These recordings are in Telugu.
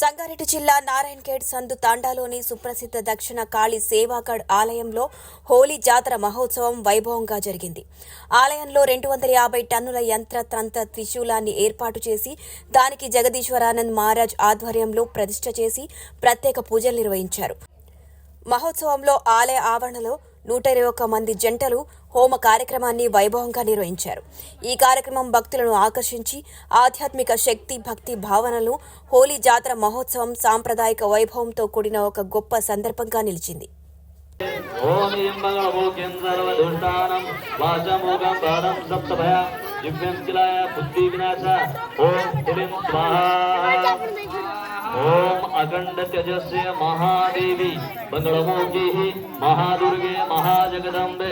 సంగారెడ్డి జిల్లా నారాయణఖేడ్ సందు తాండాలోని సుప్రసిద్ధ దక్షిణ కాళీ సేవాగఢ్ ఆలయంలో హోలీ జాతర మహోత్సవం వైభవంగా జరిగింది. ఆలయంలో రెండు వందల యాభై టన్నుల యంత్ర తంత్ర త్రిశూలాన్ని ఏర్పాటు చేసి దానికి జగదీశ్వరానంద్ మహారాజ్ ఆధ్వర్యంలో ప్రతిష్ట చేసి ప్రత్యేక పూజలు నిర్వహించారు. మహోత్సవంలో ఆలయ ఆవరణలో నూట ఇరవై ఒక్క మంది జంటలు హోమ కార్యక్రమాన్ని వైభవంగా నిర్వహించారు. ఈ కార్యక్రమం భక్తులను ఆకర్షించి ఆధ్యాత్మిక శక్తి భక్తి భావనలు హోలీ జాతర మహోత్సవం సాంప్రదాయక వైభవంతో కూడిన ఒక గొప్ప సందర్భంగా నిలిచింది. ఓం ओम अखंड तेजस्वी महादेवी बंगड़मोगी महादुर्गे महाजगदंबे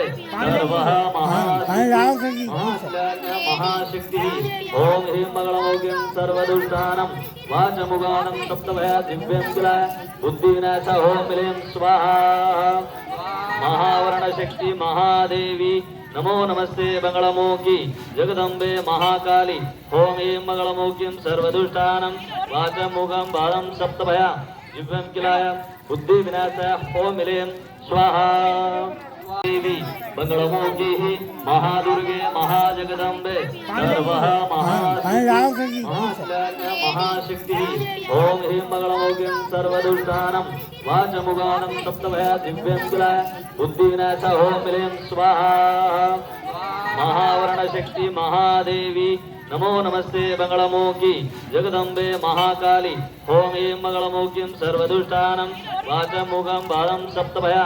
महाशक्ति ओम ह्रीं मंगलमोगी सर्वदुष्टानम वाचमुगानम सप्तभया दिव्यं किल ओम ह्रीं स्वाहा। महावरण शक्ति महादेवी ನಮೋ ನಮಸ್ತೆ ಮಂಗಳಮೋಕಿ ಜಗದಂಬೆ ಮಹಾಕಾಲಿ ಓಂ ಏಂ ಮಂಗಳಮೋಕಿಂ ಸರ್ವದುಷ್ಟಾನಂ ವಾಚಮುಖಂ ಬಾಲಂ ಸಪ್ತಭಯ ದಿವ್ಯಂ ಕಿಲಾಯ ಬುದ್ಧಿ ವಿನಾಶ ಓಂ ಇಲೇಂ ಸ್ವಾಹ देवी बंगलों की ही महादुर्गे, महाजगदम्बे महाशक्ति ओम ही ह्रीं मंगलमोगिं सर्वदुष्टानं वाचमुगानं, सप्तभया दिव्यं बुद्धि बुद्धिविनाश ओम ह्रीं स्वाहा। महावरण शक्ति महादेवी, नमो नमस्ते बंगलमोकी जगदंबे महाकाली। ओम ऐं मंगलमोकिं सर्वदुष्टानं वाचमुखं बालं सप्तभया।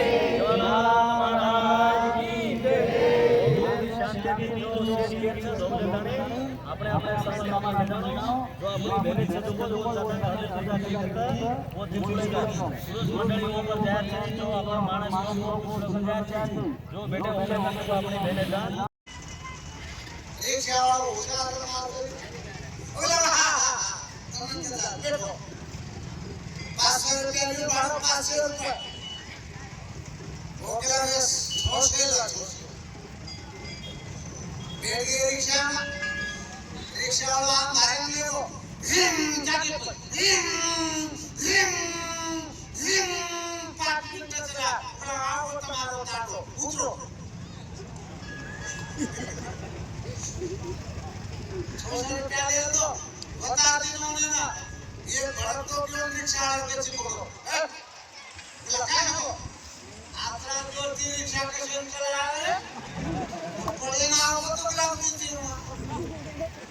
આપણે આપણે સંસ્થામાં મેળવણો જો આપણી બહેને છે તો બોલ બોલ સુરજ મંડળી ઉપર જાહેર છે તો આપણો માણસ ઉપર જાહેર છે જો બેટા ઓમે તો આપણી બહેને જાણ એક સેવા ઓછા ઓલા હા હા તમે બેઠો 500 રૂપિયા નું ભાડો 500 રૂપિયા ઓકે હોસ્ટેલ લાગો બેગી રિક્ષા रिक्शा वालों हाथ मारेंगे वो रिम जाके रिम रिम रिम पाँच मिनट चला बोला आओ तुम्हारा उतारो उतरो छह सौ रुपया दे दो बता देना उन्हें ना ये भड़क तो क्यों रिक्शा वालों के चिपको बोला क्या हो आत्रा को तीन रिक्शा के चला रहे पड़े ना हो तो गुलाम दीजिए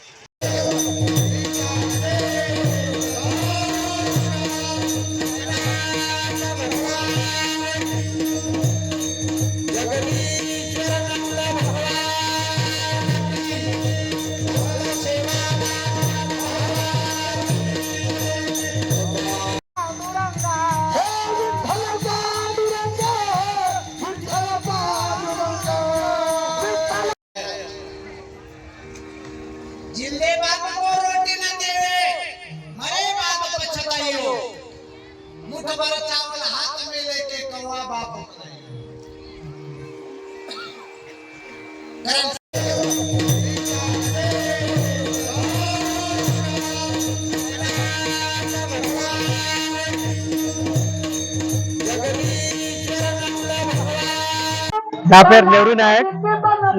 నా పేరు నెహ్రూ నాయక్.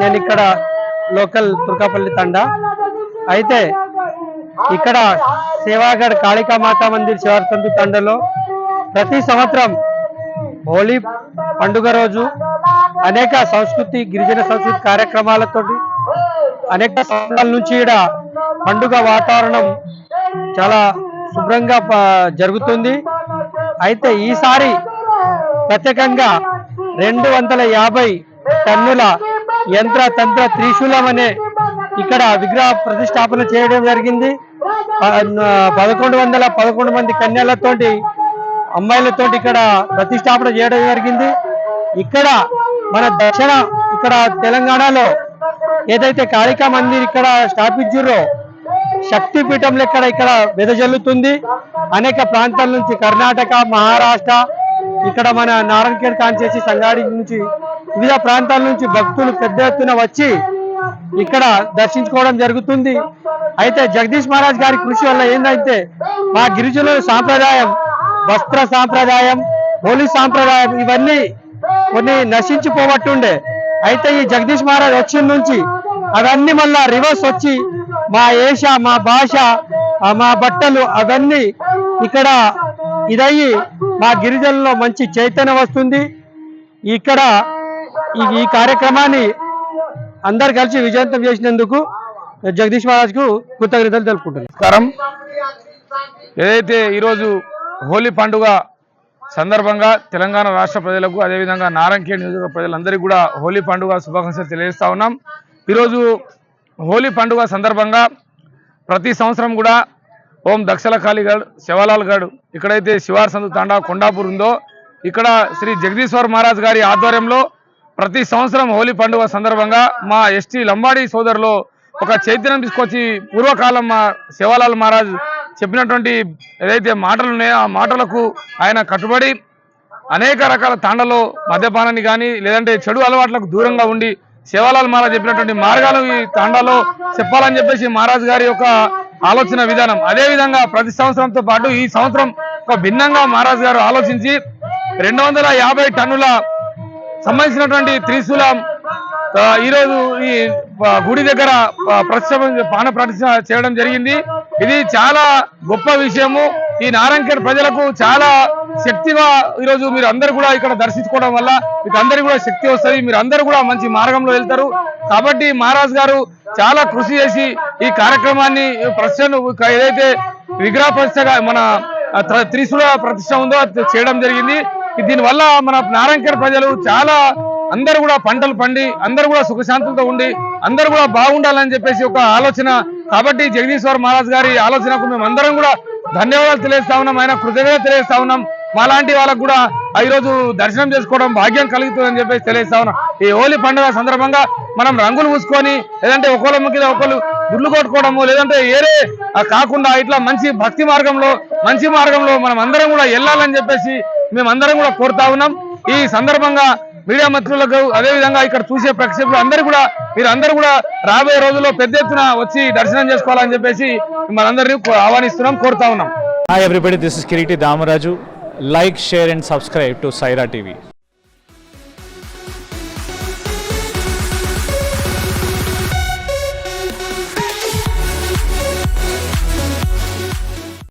నేను ఇక్కడ లోకల్ తుర్కాపల్లి తండా. అయితే ఇక్కడ సేవాగఢ్ కాళికామాతా మందిర్ శివార్థంతు తండలో ప్రతి సంవత్సరం హోలీ పండుగ రోజు అనేక సంస్కృతి గిరిజన సంస్కృతి కార్యక్రమాలతోటి అనేక సంవత్సరాల నుంచి ఇక్కడ పండుగ వాతావరణం చాలా శుభ్రంగా జరుగుతుంది. అయితే ఈసారి ప్రత్యేకంగా రెండు వందల యాభై టన్నుల యంత్ర తంత్ర త్రిశూలం అనే ఇక్కడ విగ్రహ ప్రతిష్టాపన చేయడం జరిగింది. పదకొండు వందల పదకొండు మంది కన్యలతోటి అమ్మాయిలతోటి ఇక్కడ ప్రతిష్టాపన చేయడం జరిగింది. ఇక్కడ మన దక్షిణ ఇక్కడ తెలంగాణలో ఏదైతే కాళికా మందిర్ ఇక్కడ స్థాపించారో శక్తి పీఠం లెక్కడ ఇక్కడ వెదజల్లుతుంది అనేక ప్రాంతాల నుంచి కర్ణాటక మహారాష్ట్ర ఇక్కడ మన నారాయణఖేడ్ కాన్చేసి సంగారి నుంచి వివిధ ప్రాంతాల నుంచి భక్తులు పెద్ద ఎత్తున వచ్చి ఇక్కడ దర్శించుకోవడం జరుగుతుంది. అయితే జగదీష్ మహారాజ్ గారి కృషి వల్ల ఏంటంటే మా గిరిజనుల సాంప్రదాయం వస్త్ర సాంప్రదాయం హోలీ సాంప్రదాయం ఇవన్నీ కొన్ని నశించిపోవట్టుండే అయితే ఈ జగదీష్ మహారాజ్ వచ్చిన నుంచి అవన్నీ మళ్ళా రివర్స్ వచ్చి మా ఏష మా భాష మా బట్టలు అవన్నీ ఇక్కడ ఇదయ్యి మా గిరిజనుల్లో మంచి చైతన్యం వస్తుంది. ఇక్కడ ఈ కార్యక్రమాన్ని అందరు కలిసి విజయవంతం చేసినందుకు జగదీష్ మహారాజ్కు కృతజ్ఞతలు తెలుపుకుంటున్నాను. నమస్కారం. ఏదైతే ఈరోజు హోలీ పండుగ సందర్భంగా తెలంగాణ రాష్ట్ర ప్రజలకు అదేవిధంగా నారంకేడ్ నియోజకవర్గ ప్రజలందరికీ కూడా హోలీ పండుగ శుభాకాంక్షలు తెలియజేస్తా ఉన్నాం. ఈరోజు హోలీ పండుగ సందర్భంగా ప్రతి సంవత్సరం కూడా ఓం దక్షల శివలాల్ గఢ్ ఇక్కడైతే శివార్ సందు తాండా కొండాపూర్ ఉందో ఇక్కడ శ్రీ జగదీశ్వర్ మహారాజ్ గారి ఆధ్వర్యంలో ప్రతి సంవత్సరం హోలీ పండుగ సందర్భంగా మా ఎస్టీ లంబాడి సోదరులో ఒక చైతన్యం తీసుకొచ్చి పూర్వకాలం మా శివలాల్ మహారాజ్ చెప్పినటువంటి ఏదైతే మాటలు ఉన్నాయో ఆ మాటలకు ఆయన కట్టుబడి అనేక రకాల తాండలో మద్యపానాన్ని కానీ లేదంటే చెడు అలవాట్లకు దూరంగా ఉండి శివలాల్ మహారాజ్ చెప్పినటువంటి మార్గాలు ఈ తాండాలో చెప్పాలని చెప్పేసి మహారాజ్ గారి యొక్క ఆలోచన విధానం. అదే విధంగా ప్రతి సంవత్సరంతో పాటు ఈ సంవత్సరం ఒక భిన్నంగా మహారాజ్ గారు ఆలోచించి రెండు వందల యాభై టన్నుల సంబంధించినటువంటి త్రిశూలం ఈరోజు ఈ గుడి దగ్గర ఆ, పాన ప్రతిష్ట చేయడం జరిగింది. ఇది చాలా గొప్ప విషయము. ఈ నారాయణఖేడ్ ప్రజలకు చాలా శక్తిగా ఈరోజు మీరు అందరు కూడా ఇక్కడ దర్శించుకోవడం వల్ల మీకు అందరికీ కూడా శక్తి వస్తుంది. మీరు అందరూ కూడా మంచి మార్గంలో వెళ్తారు. కాబట్టి మహారాజ్ గారు చాలా కృషి చేసి ఈ కార్యక్రమాన్ని ప్రశ్నను ఏదైతే విగ్రహ ప్రతిష్టగా మన త్రిశూల ప్రతిష్ట ఉందో చేయడం జరిగింది. దీనివల్ల మన నారాయణఖేడ్ ప్రజలు చాలా అందరూ కూడా పంటలు పండి అందరూ కూడా సుఖశాంతులతో ఉండి అందరూ కూడా బాగుండాలని చెప్పేసి ఒక ఆలోచన. కాబట్టి జగదీశ్వర్ మహారాజ్ గారి ఆలోచనకు మేము అందరం కూడా ధన్యవాదాలు తెలియజేస్తా ఉన్నాం. ఆయన కృతజ్ఞత తెలియజేస్తా ఉన్నాం. మాలాంటి వాళ్ళకు కూడా ఆ రోజు దర్శనం చేసుకోవడం భాగ్యం కలుగుతుందని చెప్పేసి తెలియజేస్తా ఉన్నాం. ఈ హోలీ పండుగ సందర్భంగా మనం రంగులు పూసుకొని లేదంటే ఒకళ్ళ మీద ఒకళ్ళు గుడ్లు కొట్టుకోవడము లేదంటే ఏరే కాకుండా ఇట్లా మంచి భక్తి మార్గంలో మంచి మార్గంలో మనం అందరం కూడా వెళ్ళాలని చెప్పేసి మేమందరం కూడా కోరుతా ఉన్నాం. ఈ సందర్భంగా మీడియా మిత్రులకు అదే విధంగా ఇక్కడ చూసే ప్రేక్షకులు అందరూ కూడా మీరు అందరూ కూడా రాబోయే రోజుల్లో పెద్ద ఎత్తున వచ్చి దర్శనం చేసుకోవాలని చెప్పేసి మనందరినీ ఆహ్వానిస్తున్నాం కోరుతా ఉన్నాం. Hi everybody, this is Kiriti Damaraju like share and subscribe to Saira TV